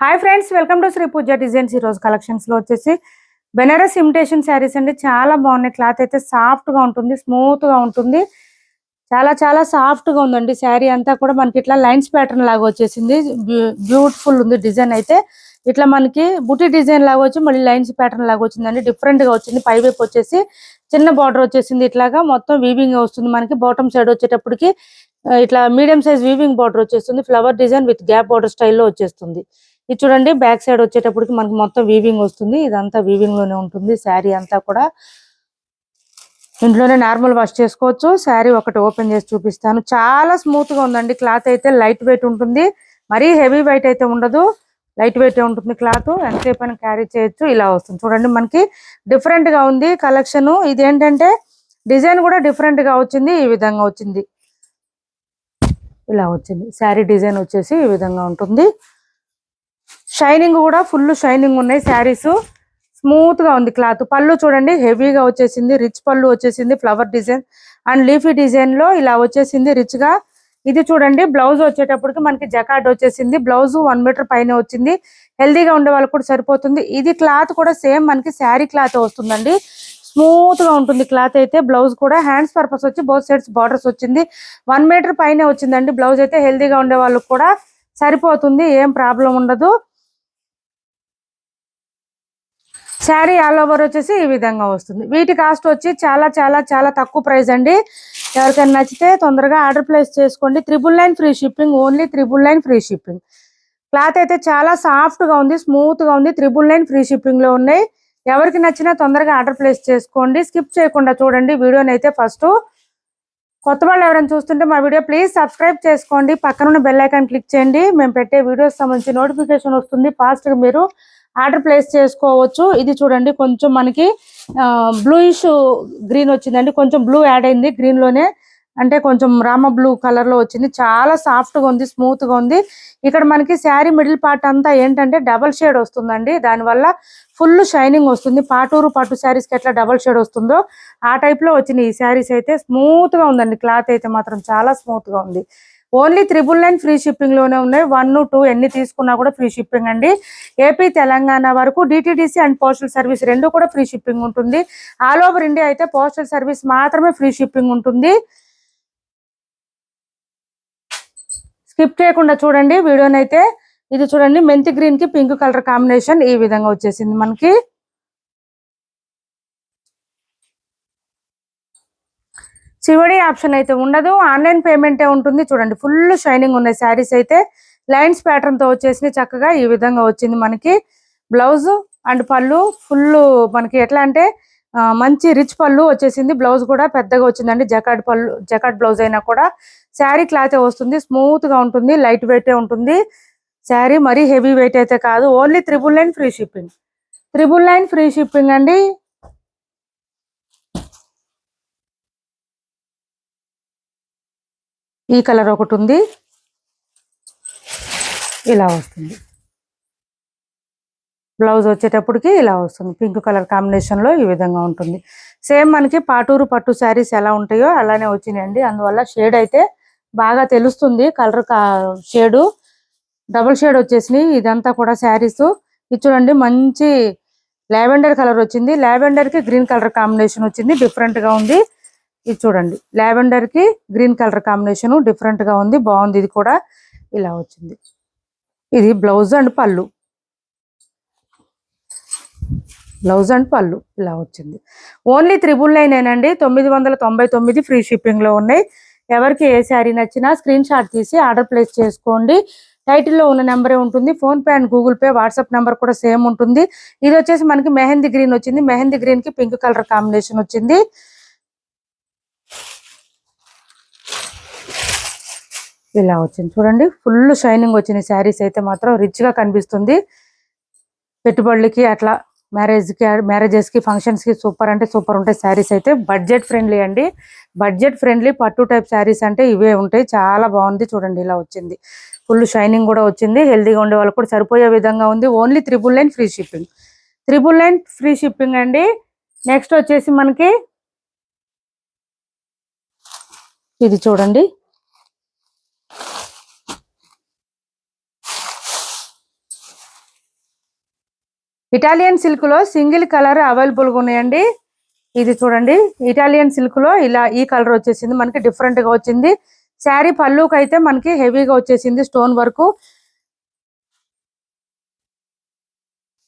Hi friends welcome to Shri Pooja designs ఈ రోజు కలెక్షన్స్లో వచ్చేసి బెనారస్ ఇమిటేషన్ శారీస్ అండి. చాలా బాగున్నాయి. క్లాత్ అయితే సాఫ్ట్గా ఉంటుంది స్మూత్గా ఉంటుంది. చాలా చాలా సాఫ్ట్గా ఉందండి శారీ అంతా కూడా. మనకి ఇట్లా లైన్స్ ప్యాటర్న్ లాగా వచ్చేసింది. బ్యూటిఫుల్ ఉంది డిజైన్ అయితే. ఇట్లా మనకి బుటీ డిజైన్ లాగా వచ్చి మళ్ళీ లైన్స్ ప్యాటర్న్ లాగా వచ్చిందండి. డిఫరెంట్గా వచ్చింది. పై వైపు వచ్చేసి చిన్న బార్డర్ వచ్చేసింది ఇట్లాగా. మొత్తం వీవింగ్ వస్తుంది మనకి. బాటమ్ సైడ్ వచ్చేటప్పటికి ఇట్లా మీడియం సైజ్ వీవింగ్ బార్డర్ వచ్చేస్తుంది. Flower design with gap border స్టైల్లో వచ్చేస్తుంది. ఇది చూడండి బ్యాక్ సైడ్ వచ్చేటప్పటికి మనకి మొత్తం వీవింగ్ వస్తుంది. ఇదంతా వీవింగ్లోనే ఉంటుంది. శారీ అంతా కూడా ఇంట్లోనే నార్మల్ వాష్ చేసుకోవచ్చు. శారీ ఒకటి ఓపెన్ చేసి చూపిస్తాను. చాలా స్మూత్గా ఉందండి. క్లాత్ అయితే లైట్ వెయిట్ ఉంటుంది. మరీ హెవీ వెయిట్ అయితే ఉండదు. లైట్ వెయిట్ ఉంటుంది క్లాత్. ఎంతసేపు అయినా క్యారీ చేయొచ్చు. ఇలా వస్తుంది. చూడండి మనకి డిఫరెంట్గా ఉంది కలెక్షన్. ఇది ఏంటంటే డిజైన్ కూడా డిఫరెంట్గా వచ్చింది. ఈ విధంగా వచ్చింది. ఇలా వచ్చింది. శారీ డిజైన్ వచ్చేసి ఈ విధంగా ఉంటుంది. షైనింగ్ కూడా ఫుల్ షైనింగ్ ఉన్నాయి శారీస్. స్మూత్గా ఉంది క్లాత్. పళ్ళు చూడండి హెవీగా వచ్చేసింది. రిచ్ పళ్ళు వచ్చేసింది ఫ్లవర్ డిజైన్ అండ్ లీఫీ డిజైన్లో ఇలా వచ్చేసింది రిచ్గా. ఇది చూడండి బ్లౌజ్ వచ్చేటప్పటికి మనకి జకాట్ వచ్చేసింది. బ్లౌజ్ వన్ మీటర్ పైన వచ్చింది. హెల్దీగా ఉండే వాళ్ళకి కూడా సరిపోతుంది. ఇది క్లాత్ కూడా సేమ్ మనకి శారీ క్లాత్ వస్తుందండి. స్మూత్గా ఉంటుంది క్లాత్ అయితే. బ్లౌజ్ కూడా హ్యాండ్స్ పర్పస్ వచ్చి బోత్ సైడ్స్ బార్డర్స్ వచ్చింది. వన్ మీటర్ పైన వచ్చిందండి. బ్లౌజ్ అయితే హెల్దీగా ఉండే వాళ్ళకి కూడా సరిపోతుంది ఏం ప్రాబ్లం ఉండదు. శారీ ఆల్ ఓవర్ వచ్చేసి ఈ విధంగా వస్తుంది. వీటి కాస్ట్ వచ్చి చాలా చాలా చాలా తక్కువ ప్రైస్ అండి. ఎవరికైనా నచ్చితే తొందరగా ఆర్డర్ ప్లేస్ చేసుకోండి. Triple nine free shipping only triple nine free shipping. Cloth అయితే చాలా సాఫ్ట్గా ఉంది స్మూత్గా ఉంది. త్రిబుల్ నైన్ ఫ్రీ షిప్పింగ్లో ఉన్నాయి. ఎవరికి నచ్చినా తొందరగా ఆర్డర్ ప్లేస్ చేసుకోండి. స్కిప్ చేయకుండా చూడండి. వీడియోని అయితే ఫస్ట్ కొత్త వాళ్ళు ఎవరైనా చూస్తుంటే మా వీడియో ప్లీజ్ సబ్స్క్రైబ్ చేసుకోండి. పక్కన ఉన్న బెల్ ఐకాన్ క్లిక్ చేయండి. మేము పెట్టే వీడియోస్ సంబంధించి నోటిఫికేషన్ వస్తుంది. ఫాస్ట్గా మీరు ఆర్డర్ ప్లేస్ చేసుకోవచ్చు. ఇది చూడండి. కొంచెం మనకి బ్లూయిష్ గ్రీన్ వచ్చిందండి. కొంచెం బ్లూ యాడ్ అయింది. గ్రీన్లోనే అంటే కొంచెం రామ బ్లూ కలర్లో వచ్చింది. చాలా సాఫ్ట్గా ఉంది స్మూత్గా ఉంది. ఇక్కడ మనకి శారీ మిడిల్ పార్ట్ అంతా ఏంటంటే డబల్ షేడ్ వస్తుందండి. దానివల్ల ఫుల్ షైనింగ్ వస్తుంది. పాటూరు పట్టు శారీస్కి ఎట్లా డబల్ షేడ్ వస్తుందో ఆ టైప్లో ఈ శారీస్ అయితే. స్మూత్గా ఉందండి. క్లాత్ అయితే మాత్రం చాలా స్మూత్గా ఉంది. ఓన్లీ త్రిబుల్ నైన్ ఫ్రీ షిప్పింగ్లోనే ఉన్నాయి. వన్ టూ ఎన్ని తీసుకున్నా కూడా ఫ్రీ షిప్పింగ్ అండి. ఏపీ తెలంగాణ వరకు డిటీడీసీ అండ్ పోస్టల్ సర్వీస్ రెండు కూడా ఫ్రీ షిప్పింగ్ ఉంటుంది. ఆల్ ఓవర్ ఇండియా అయితే పోస్టల్ సర్వీస్ మాత్రమే ఫ్రీ షిప్పింగ్ ఉంటుంది. స్కిప్ చేయకుండా చూడండి. వీడియోని అయితే ఇది చూడండి. మెంతి గ్రీన్కి పింక్ కలర్ కాంబినేషన్ ఈ విధంగా వచ్చేసింది మనకి. సివడి ఆప్షన్ అయితే ఉండదు. ఆన్లైన్ పేమెంటే ఉంటుంది. చూడండి. ఫుల్ షైనింగ్ ఉన్నాయి శారీస్ అయితే లైన్స్ ప్యాటర్న్తో వచ్చేసి చక్కగా ఈ విధంగా వచ్చింది మనకి. బ్లౌజ్ అండ్ పళ్ళు ఫుల్ మనకి ఎట్లా అంటే మంచి రిచ్ పళ్ళు వచ్చేసింది. బ్లౌజ్ కూడా పెద్దగా వచ్చిందండి. జకాడ్ పళ్ళు జకాడ్ బ్లౌజ్ అయినా కూడా. శారీ క్లాత్ వస్తుంది? స్మూత్గా ఉంటుంది లైట్ వెయిట్ ఉంటుంది. శారీ మరీ హెవీ వెయిట్ అయితే కాదు. Only triple nine free shipping. Triple nine free shipping అండి. ఈ కలర్ ఒకటి ఉంది. ఇలా వస్తుంది. బ్లౌజ్ వచ్చేటప్పటికి ఇలా వస్తుంది. పింక్ కలర్ కాంబినేషన్లో ఈ విధంగా ఉంటుంది. సేమ్ మనకి పాటూరు పట్టు శారీస్ ఎలా ఉంటాయో అలానే వచ్చినాయండి. అందువల్ల షేడ్ అయితే బాగా తెలుస్తుంది. కలర్ షేడు డబుల్ షేడ్ వచ్చేసినాయి. ఇదంతా కూడా శారీస్. ఇది చూడండి మంచి లావెండర్ కలర్ వచ్చింది. లావెండర్కి గ్రీన్ కలర్ కాంబినేషన్ వచ్చింది. డిఫరెంట్గా ఉంది. ఇది చూడండి లావెండర్కి గ్రీన్ కలర్ కాంబినేషన్ డిఫరెంట్గా ఉంది. బాగుంది. ఇది కూడా ఇలా వచ్చింది. ఇది బ్లౌజ్ అండ్ పళ్ళు. బ్లౌజ్ అండ్ పళ్ళు ఇలా వచ్చింది. ఓన్లీ త్రిబుల్ నైనేనండి ఏనండి. తొమ్మిది వందల తొంభై తొమ్మిది ఫ్రీ షిప్పింగ్లో ఉన్నాయి. ఎవరికి ఏ శారీ నచ్చినా స్క్రీన్ షాట్ తీసి ఆర్డర్ ప్లేస్ చేసుకోండి. టైటిల్లో ఉన్న నెంబరే ఉంటుంది. PhonePe and Google Pay WhatsApp number కూడా సేమ్ ఉంటుంది. ఇది వచ్చేసి మనకి మెహందీ గ్రీన్ వచ్చింది. మెహందీ గ్రీన్కి పింక్ కలర్ కాంబినేషన్ వచ్చింది. ఇలా వచ్చింది. చూడండి. ఫుల్ షైనింగ్ వచ్చిన శారీస్ అయితే మాత్రం రిచ్గా కనిపిస్తుంది. పెట్టుబడులకి అట్లా మ్యారేజ్కి మ్యారేజెస్కి ఫంక్షన్స్కి సూపర్ అంటే సూపర్ ఉంటాయి శారీస్ అయితే. బడ్జెట్ ఫ్రెండ్లీ అండి. బడ్జెట్ ఫ్రెండ్లీ పట్టు టైప్ శారీస్ అంటే ఇవే ఉంటాయి. చాలా బాగుంది చూడండి ఇలా వచ్చింది. ఫుల్ షైనింగ్ కూడా వచ్చింది. హెల్దీగా ఉండే వాళ్ళకి కూడా సరిపోయే విధంగా ఉంది. Only triple nine free shipping triple nine free shipping అండి. నెక్స్ట్ వచ్చేసి మనకి ఇది చూడండి. ఇటాలియన్ సిల్క్లో సింగిల్ కలర్ అవైలబుల్గా ఉన్నాయండి. ఇది చూడండి. ఇటాలియన్ సిల్క్లో ఇలా ఈ కలర్ వచ్చేసింది. మనకి డిఫరెంట్గా వచ్చింది. శారీ పళ్ళుకి అయితే మనకి హెవీగా వచ్చేసింది స్టోన్ వర్క్.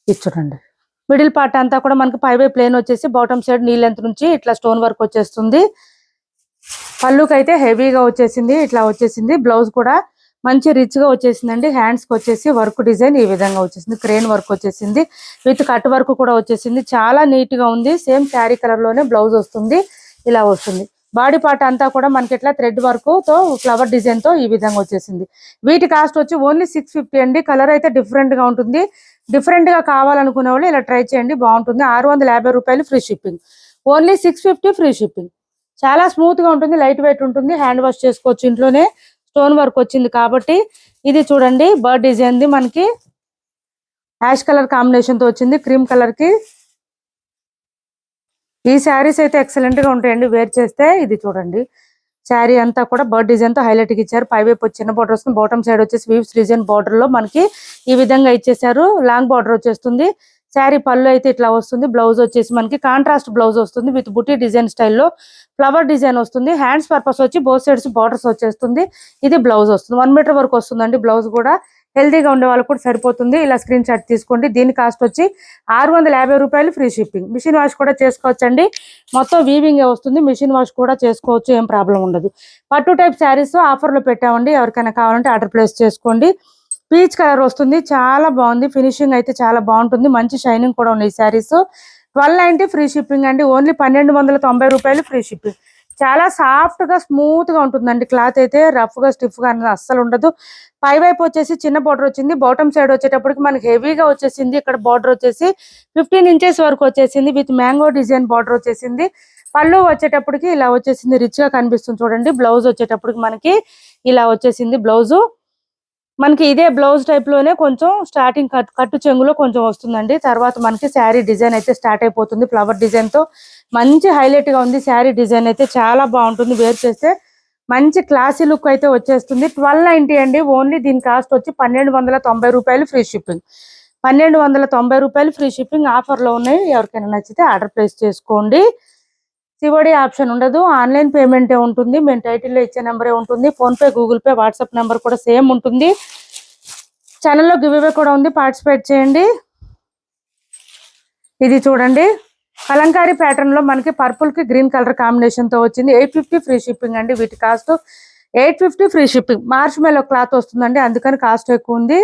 ఇది చూడండి. మిడిల్ పార్ట్ అంతా కూడా మనకి పై బై ప్లేన్ వచ్చేసి బాటమ్ సైడ్ నీ లెంత్ నుంచి ఇట్లా స్టోన్ వర్క్ వచ్చేస్తుంది. పళ్ళుకి అయితే హెవీగా వచ్చేసింది. ఇట్లా వచ్చేసింది. బ్లౌజ్ కూడా మంచి రిచ్గా వచ్చేసిందండి. హ్యాండ్స్కి వచ్చేసి వర్క్ డిజైన్ ఈ విధంగా వచ్చేసింది. క్రేన్ వర్క్ వచ్చేసింది. విత్ కట్ వర్క్ కూడా వచ్చేసింది. చాలా నీట్గా ఉంది. సేమ్ శారీ కలర్లోనే బ్లౌజ్ వస్తుంది. ఇలా వస్తుంది. బాడీ పార్ట్ అంతా కూడా మనకి ఇట్లా థ్రెడ్ వర్క్తో ఫ్లవర్ డిజైన్తో ఈ విధంగా వచ్చేసింది. వీటి కాస్ట్ వచ్చి ఓన్లీ సిక్స్ ఫిఫ్టీ అండి. కలర్ అయితే డిఫరెంట్గా ఉంటుంది. డిఫరెంట్గా కావాలనుకునే వాళ్ళు ఇలా ట్రై చేయండి. బాగుంటుంది. ఆరు వందల యాభై రూపాయలు free shipping only six fifty free shipping చాలా స్మూత్గా ఉంటుంది. లైట్ వెయిట్ ఉంటుంది. హ్యాండ్ వాష్ చేసుకోవచ్చు ఇంట్లోనే. స్టోన్ వర్క్ వచ్చింది కాబట్టి ఇది చూడండి బర్డ్ డిజైన్ ది. మనకి యాష్ కలర్ కాంబినేషన్తో వచ్చింది. క్రీమ్ కలర్కి ఈ శారీస్ అయితే ఎక్సలెంట్గా ఉంటాయండి. వేర్ చేస్తే ఇది చూడండి. శారీ అంతా కూడా బర్డ్ డిజైన్తో ఇచ్చారు. పై వైపు చిన్న బార్డర్ వస్తుంది. బాటమ్ సైడ్ వచ్చేసి వీవ్స్ డిజైన్ బార్డర్లో మనకి ఈ విధంగా ఇచ్చేసారు లాంగ్ బార్డర్ వచ్చేస్తుంది. శారీ పళ్ళు అయితే ఇట్లా వస్తుంది. బ్లౌజ్ వచ్చేసి మనకి కాంట్రాస్ట్ బ్లౌజ్ వస్తుంది. విత్ బుటీ డిజైన్ స్టైల్లో ఫ్లవర్ డిజైన్ వస్తుంది. హ్యాండ్స్ పర్పస్ వచ్చి బోత్ సైడ్స్ బార్డర్స్ వచ్చేస్తుంది. ఇది బ్లౌజ్ వస్తుంది. వన్ మీటర్ వరకు వస్తుందండి బ్లౌజ్ కూడా. హెల్తీగా ఉండే వాళ్ళకి కూడా సరిపోతుంది. ఇలా స్క్రీన్ షాట్ తీసుకోండి. దీని కాస్ట్ వచ్చి ఆరు వందల యాభై రూపాయలు ఫ్రీ షిప్పింగ్ మిషన్ వాష్ కూడా చేసుకోవచ్చండి. మొత్తం వీవింగ్ వస్తుంది. మిషన్ వాష్ కూడా చేసుకోవచ్చు. ఏం ప్రాబ్లం ఉండదు. పట్టు టైప్ శారీస్ ఆఫర్లో పెట్టామండి. ఎవరికైనా కావాలంటే ఆర్డర్ ప్లేస్ చేసుకోండి. పీచ్ కలర్ వస్తుంది. చాలా బాగుంది. ఫినిషింగ్ అయితే చాలా బాగుంటుంది. మంచి షైనింగ్ కూడా ఉన్నాయి saris. Twelve ninety free shipping అండి. ఓన్లీ పన్నెండు వందల తొంభై రూపాయలు ఫ్రీ షిప్పింగ్. చాలా సాఫ్ట్గా స్మూత్గా ఉంటుందండి. క్లాత్ అయితే రఫ్గా స్టిఫ్గా అనేది అస్సలు ఉండదు. పై వైపు వచ్చేసి చిన్న బార్డర్ వచ్చింది. బాటమ్ సైడ్ వచ్చేటప్పటికి మనకి హెవీగా వచ్చేసింది. ఇక్కడ బార్డర్ వచ్చేసి ఫిఫ్టీన్ ఇంచెస్ వరకు వచ్చేసింది. విత్ మ్యాంగో డిజైన్ బార్డర్ వచ్చేసింది. పళ్ళు వచ్చేటప్పటికి ఇలా వచ్చేసింది. రిచ్గా కనిపిస్తుంది చూడండి. బ్లౌజ్ వచ్చేటప్పటికి మనకి ఇలా వచ్చేసింది. బ్లౌజ్ మనకి ఇదే బ్లౌజ్ టైప్లోనే కొంచెం స్టార్టింగ్ కట్ కట్టు చెంగులో కొంచెం వస్తుందండి. తర్వాత మనకి శారీ డిజైన్ అయితే స్టార్ట్ అయిపోతుంది. ఫ్లవర్ డిజైన్తో మంచి హైలైట్గా ఉంది. శారీ డిజైన్ అయితే చాలా బాగుంటుంది. వేర్ చేస్తే మంచి క్లాసీ లుక్ అయితే వచ్చేస్తుంది. ట్వెల్వ్ నైంటీ అండి. ఓన్లీ దీని కాస్ట్ వచ్చి పన్నెండు వందల తొంభై రూపాయలు ఫ్రీ షిప్పింగ్ పన్నెండు వందల తొంభై రూపాయలు ఫ్రీ షిప్పింగ్ ఆఫర్లో ఉన్నాయి. ఎవరికైనా నచ్చితే ఆర్డర్ ప్లేస్ చేసుకోండి. సివడి ఆప్షన్ ఉండదు. ఆన్లైన్ పేమెంటే ఉంటుంది. మేము టైటిల్లో ఇచ్చే నెంబరే ఉంటుంది. PhonePe Google Pay WhatsApp number కూడా సేమ్ ఉంటుంది. ఛానల్లో గివ్వే కూడా ఉంది. పార్టిసిపేట్ చేయండి. ఇది చూడండి. కలంకారీ ప్యాటర్న్లో మనకి పర్పుల్కి గ్రీన్ కలర్ కాంబినేషన్తో వచ్చింది. ఎయిట్ ఫిఫ్టీ ఫ్రీ షిప్పింగ్ అండి. వీటి cost eight fifty free shipping. March మేలో క్లాత్ వస్తుందండి. అందుకని కాస్ట్ ఎక్కువ ఉంది.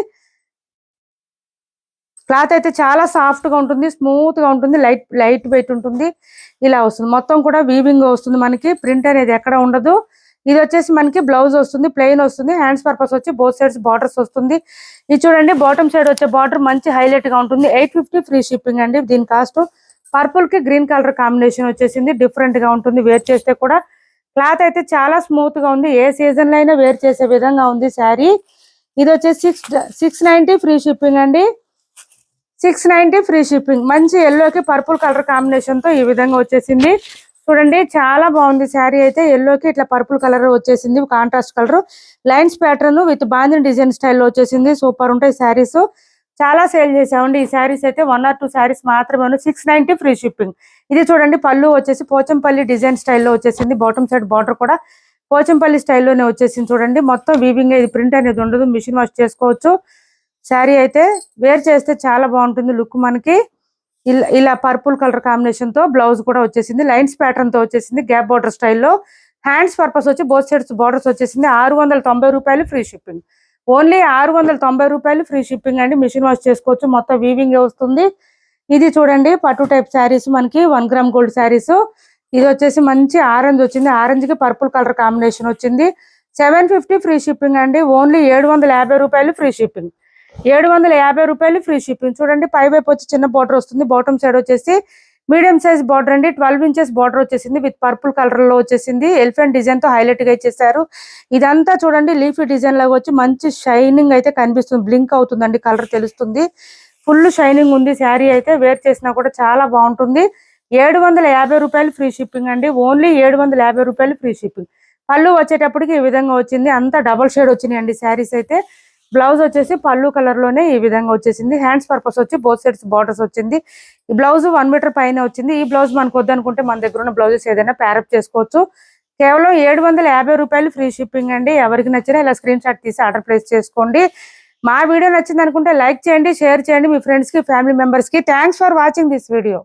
క్లాత్ అయితే చాలా సాఫ్ట్గా ఉంటుంది స్మూత్గా ఉంటుంది లైట్ లైట్ వెయిట్ ఉంటుంది. ఇలా వస్తుంది. మొత్తం కూడా వీవింగ్ వస్తుంది మనకి. ప్రింట్ అనేది ఎక్కడ ఉండదు. ఇది వచ్చేసి మనకి బ్లౌజ్ వస్తుంది ప్లెయిన్ వస్తుంది. హ్యాండ్స్ పర్పస్ వచ్చి బోత్ సైడ్స్ బార్డర్స్ వస్తుంది. ఇది చూడండి బాటమ్ సైడ్ వచ్చే బార్డర్ మంచి హైలైట్గా ఉంటుంది. ఎయిట్ ఫిఫ్టీ ఫ్రీ షిప్పింగ్ అండి. దీని కాస్ట్ పర్పుల్కి గ్రీన్ కలర్ కాంబినేషన్ వచ్చేసింది. డిఫరెంట్గా ఉంటుంది. వేర్ చేస్తే కూడా క్లాత్ అయితే చాలా స్మూత్గా ఉంది. ఏ సీజన్లో అయినా వేర్ చేసే విధంగా ఉంది శారీ. ఇది వచ్చేసి six six ninety free shipping అండి. Six ninety free shipping. మంచి ఎల్లోకి పర్పుల్ కలర్ కాంబినేషన్తో ఈ విధంగా వచ్చేసింది. చూడండి చాలా బాగుంది శారీ అయితే. ఎల్లోకి ఇట్లా పర్పుల్ కలర్ వచ్చేసింది. Contrast colour lines pattern with bandhani design స్టైల్లో వచ్చేసింది. సూపర్ ఉంటాయి శారీస్. చాలా సేల్ చేసామండి ఈ శారీస్ అయితే వన్ ఆర్ టూ శారీస్ మాత్రమే సిక్స్ నైన్టీ ఫ్రీ షిప్పింగ్. ఇది చూడండి పళ్ళు వచ్చేసి పోచంపల్లి డిజైన్ స్టైల్లో వచ్చేసింది. బాటమ్ సైడ్ బార్డర్ కూడా పోచంపల్లి స్టైల్లోనే వచ్చేసింది. చూడండి మొత్తం వీవింగ్ ఇది ప్రింట్ అనేది ఉండదు. మిషన్ వాష్ చేసుకోవచ్చు. శారీ అయితే వేర్ చేస్తే చాలా బాగుంటుంది లుక్ మనకి. ఇలా ఇలా పర్పుల్ కలర్ కాంబినేషన్తో బ్లౌజ్ కూడా వచ్చేసింది. లైన్స్ ప్యాటర్న్తో వచ్చేసింది గ్యాప్ బార్డర్ స్టైల్లో హ్యాండ్స్ పర్పస్ వచ్చి బోత్ సైడ్స్ బార్డర్స్ వచ్చేసింది. ఆరు వందల తొంభై రూపాయలు ఫ్రీ షిప్పింగ్. ఓన్లీ ఆరు వందల తొంభై రూపాయలు ఫ్రీ షిప్పింగ్ అండి. మిషన్ వాష్ చేసుకోవచ్చు. మొత్తం వీవింగ్ వస్తుంది. ఇది చూడండి పట్టు టైప్ శారీస్ మనకి. One gram gold saris. ఇది వచ్చేసి మంచి ఆరెంజ్ వచ్చింది. ఆరెంజ్కి పర్పుల్ కలర్ కాంబినేషన్ వచ్చింది. సెవెన్ ఫిఫ్టీ ఫ్రీ షిప్పింగ్ అండి. ఓన్లీ ఏడు వందల యాభై రూపాయలు ఫ్రీ షిప్పింగ్. ఏడు వందల యాభై రూపాయలు ఫ్రీ షిప్పింగ్. చూడండి పై వైపు వచ్చి చిన్న బార్డర్ వస్తుంది. బాటమ్ సైడ్ వచ్చేసి మీడియం సైజ్ బార్డర్ అండి. ట్వెల్వ్ ఇంచెస్ బార్డర్ వచ్చేసింది విత్ పర్పుల్ కలర్లో వచ్చేసింది. ఎలిఫెంట్ డిజైన్తో హైలైట్గా ఇచ్చేసారు. ఇదంతా చూడండి లీఫీ డిజైన్ లాగా వచ్చి మంచి షైనింగ్ అయితే కనిపిస్తుంది. బ్లింక్ అవుతుందండి కలర్ తెలుస్తుంది. ఫుల్ షైనింగ్ ఉంది. శారీ అయితే వేర్ చేసినా కూడా చాలా బాగుంటుంది. ఏడు వందల యాభై రూపాయలు ఫ్రీ షిప్పింగ్ అండి. ఓన్లీ ఏడు వందల యాభై రూపాయలు ఫ్రీ షిప్పింగ్ పళ్ళు వచ్చేటప్పటికి ఈ విధంగా వచ్చింది. అంతా డబల్ షేడ్ వచ్చినాయండి శారీస్ అయితే. బ్లౌజ్ వచ్చేసి పళ్ళు కలర్లోనే ఈ విధంగా వచ్చేసింది. హ్యాండ్స్ పర్పస్ వచ్చి బోత్ సైడ్స్ బార్డర్స్ వచ్చింది. ఈ బ్లౌజ్ వన్ మీటర్ పైన వచ్చింది. ఈ బ్లౌజ్ మనకు వద్దనుకుంటే మన దగ్గర ఉన్న బ్లౌజెస్ ఏదైనా ప్యారప్ చేసుకోవచ్చు. కేవలం ఏడు వందల యాభై రూపాయలు ఫ్రీ షిప్పింగ్ అండి. ఎవరికి నచ్చినా ఇలా స్క్రీన్ షాట్ తీసి ఆర్డర్ ప్లేస్ చేసుకోండి. మా వీడియో నచ్చింది అనుకుంటే లైక్ చేయండి షేర్ చేయండి. మీ ఫ్రెండ్స్కి ఫ్యామిలీ మెంబర్స్కి. Thanks for watching this video